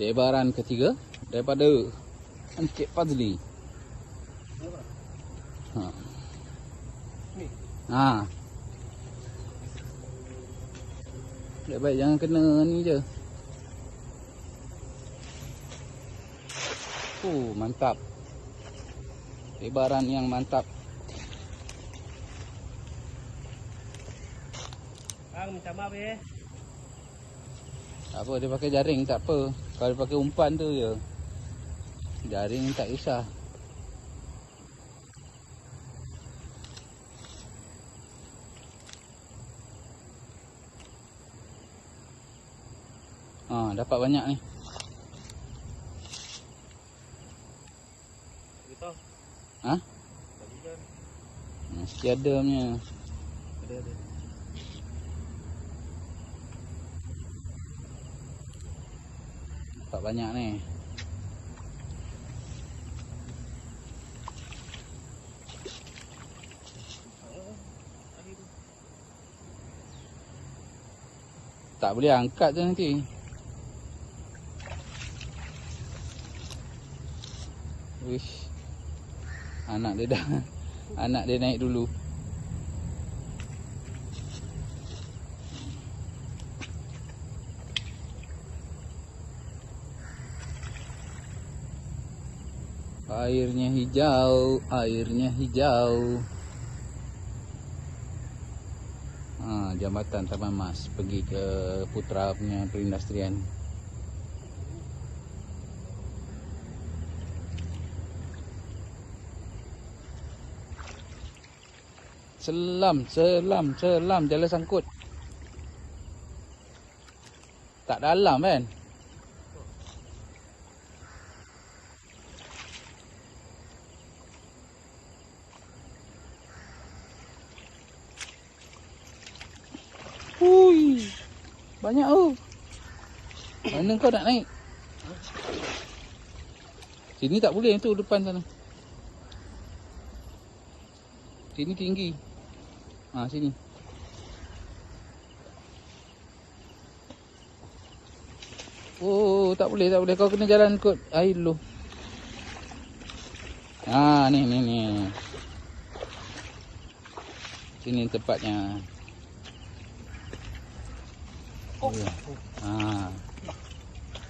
Tebaran ketiga daripada Encik Fazli. Ha. Ha. Baik-baik jangan kena ni je. Oh, mantap. Tebaran yang mantap. Bang minta maaf ya. Tak apa dia pakai jaring tak apa. Kalau pakai umpan tu je. Jaring tak kisah. Ha, dapat banyak ni. Ha? Kan. Mesti ada punya. Ada ada. Dapat banyak ni. Tak boleh angkat tu nanti. Wish. Anak dia dah. Anak dia naik dulu. Airnya hijau, airnya hijau. Ha, jambatan Taman Mas pergi ke Putra punya perindustrian. Selam, selam, selam jalan sangkut. Tak dalam kan? Banyak tu. Mana kau nak naik? Sini tak boleh tu depan sana. Sini tinggi. Ha sini. Oh, tak boleh, tak boleh. Kau kena jalan ikut air dulu. Ha, ni, ni, ni. Sini tempatnya. Ha.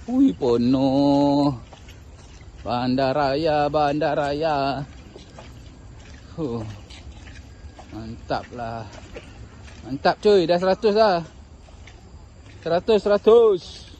Ui, penuh. Bandaraya, bandaraya. Huh. Mantap lah. Mantap cuy, dah 100 dah. 100, 100.